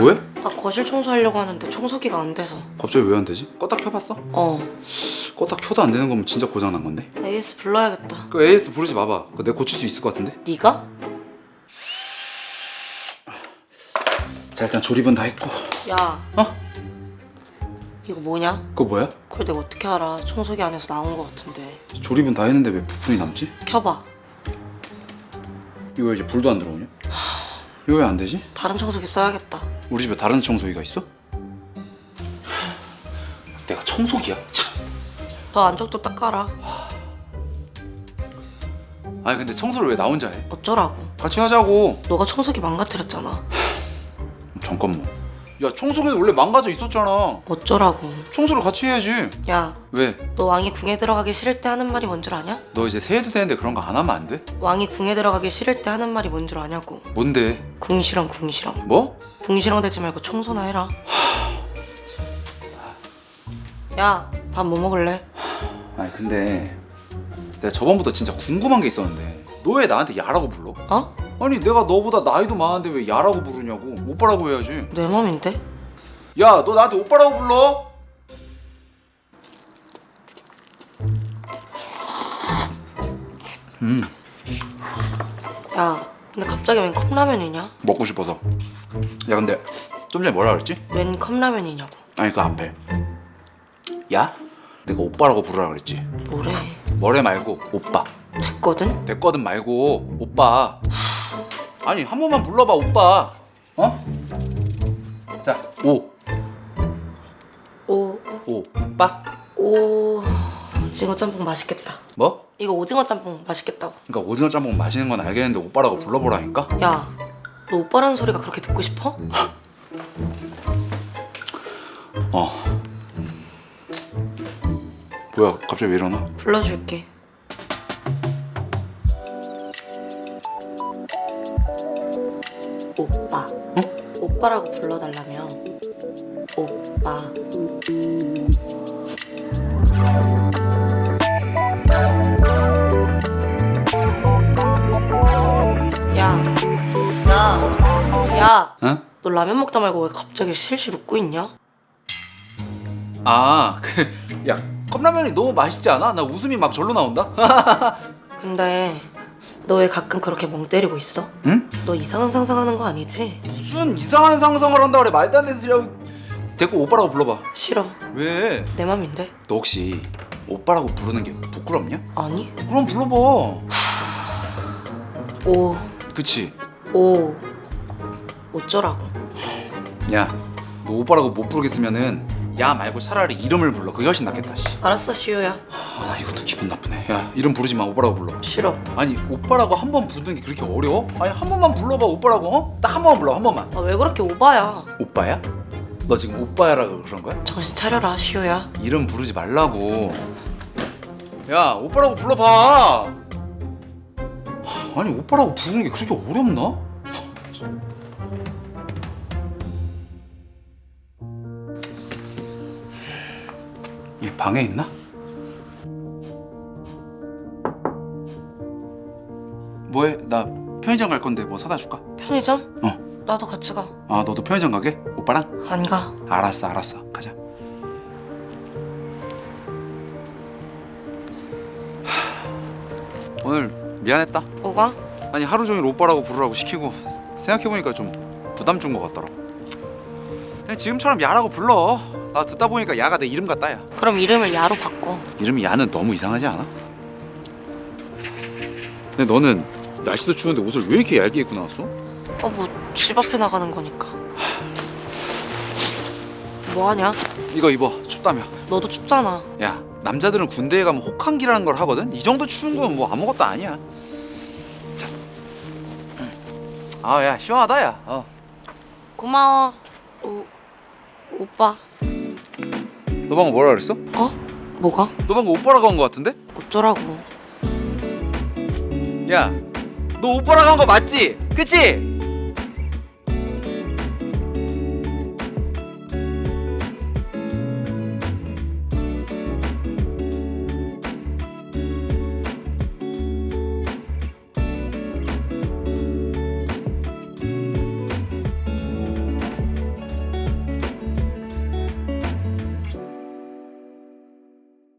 뭐해? 아 거실 청소하려고 하는데 청소기가 안 돼서 갑자기 왜 안 되지? 껐다 켜봤어? 어 껐다 켜도 안 되는 거면 진짜 고장 난 건데? AS 불러야겠다 그 AS 부르지 마봐. 그거 내가 고칠 수 있을 것 같은데? 네가? 자 일단 조립은 다 했고. 야 어? 이거 뭐냐? 그거 뭐야? 그걸 내가 어떻게 알아 청소기 안에서 나온 거 같은데 조립은 다 했는데 왜 부품이 남지? 켜봐 이거 이제 불도 안 들어오냐? 이거 왜 안 되지? 다른 청소기 써야겠다 우리 집에 다른 청소기가 있어? 내가 청소기야? 참. 너 안쪽도 닦아라 아니 근데 청소를 왜 나 혼자 해? 어쩌라고 같이 하자고. 너가 청소기 망가뜨렸잖아 잠깐만. 야 청소기는 원래 망가져 있었잖아. 어쩌라고 청소를 같이 해야지. 야 왜? 너 왕이 궁에 들어가기 싫을 때 하는 말이 뭔 줄 아냐? 너 이제 새해도 되는데 그런 거 안 하면 안 돼? 왕이 궁에 들어가기 싫을 때 하는 말이 뭔 줄 아냐고 뭔데? 궁시렁 궁시렁 뭐? 궁시렁 대지 말고 청소나 해라 야 밥 뭐 먹을래? 아니 근데 내가 저번부터 진짜 궁금한 게 있었는데 너 왜 나한테 야라고 불러? 어? 아니 내가 너보다 나이도 많은데 왜 야라고 부르냐고 오빠라고 해야지 내 맘인데? 야 너 나한테 오빠라고 불러? 야 근데 갑자기 웬 컵라면이냐? 먹고 싶어서 야 근데 좀 전에 뭐라 그랬지? 웬 컵라면이냐고 아니 그 앞에 야? 내가 오빠라고 부르라 그랬지 뭐래 뭐래 말고 오빠 됐거든? 됐거든 말고 오빠 아니 한 번만 불러봐 오빠 어? 자 오. 오... 오빠 오... 오징어 짬뽕 맛있겠다 뭐? 이거 오징어 짬뽕 맛있겠다고 그러니까 오징어 짬뽕 맛있는 건 알겠는데 오빠라고 불러보라니까? 야, 너 오빠라는 소리가 그렇게 듣고 싶어? 어 뭐야 갑자기 왜 이러나? 불러줄게. 오빠. 응? 오빠라고 불러달라며. 오빠. 너 라면 먹다 말고 왜 갑자기 실실 웃고 있냐? 아, 그, 야, 컵라면이 너무 맛있지 않아? 나 웃음이 막 절로 나온다? 근데 너 왜 가끔 그렇게 멍 때리고 있어? 응? 너 이상한 상상하는 거 아니지? 무슨 이상한 상상을 한다 그래 말도 안 되는 소리 하고 됐고 오빠라고 불러봐 싫어. 왜? 내 맘인데? 너 혹시 오빠라고 부르는 게 부끄럽냐? 아니. 그럼 불러봐 오, 그치? 오. 어쩌라고? 야, 너 오빠라고 못 부르겠으면은 야 말고 차라리 이름을 불러 그게 훨씬 낫겠다 씨. 알았어, 시우야. 아 이것도 기분 나쁘네 야 이름 부르지 마 오빠라고 불러 싫어. 아니 오빠라고 한 번 부르는 게 그렇게 어려워? 아니 한 번만 불러봐 오빠라고 어? 딱 한 번만 불러 한 번만 아, 왜 그렇게 오바야? 오빠야? 너 지금 오빠야라고 그런 거야? 정신 차려라, 시우야. 이름 부르지 말라고. 야, 오빠라고 불러봐. 하, 아니, 오빠라고 부르는 게 그렇게 어렵나? 방에 있나? 뭐해? 나 편의점 갈 건데 뭐 사다 줄까? 편의점? 어. 나도 같이 가. 아, 너도 편의점 가게? 오빠랑? 안 가. 알았어, 알았어. 가자. 하, 오늘 미안했다. 뭐가? 아니 하루 종일 오빠라고 부르라고 시키고 생각해보니까 좀 부담 준 것 같더라. 그냥 지금처럼 야라고 불러. 나 듣다 보니까 야가 내 이름 같다 야. 그럼 이름을 야로 바꿔. 이름이 야는 너무 이상하지 않아? 근데 너는 날씨도 추운데 옷을 왜 이렇게 얇게 입고 나왔어? 어, 뭐, 집 앞에 나가는 거니까. 뭐 하냐? 이거 입어 춥다며. 너도 춥잖아. 야 남자들은 군대에 가면 혹한기라는 걸 하거든 이 정도 추운 건 뭐 아무것도 아니야 자아야 시원하다 야 어. 고마워. 오, 오빠. 너 방금 뭐라 그랬어? 어? 뭐가? 너 방금 오빠라고 한 거 같은데? 어쩌라고? 야 너 오빠라고 한 거 맞지? 그치?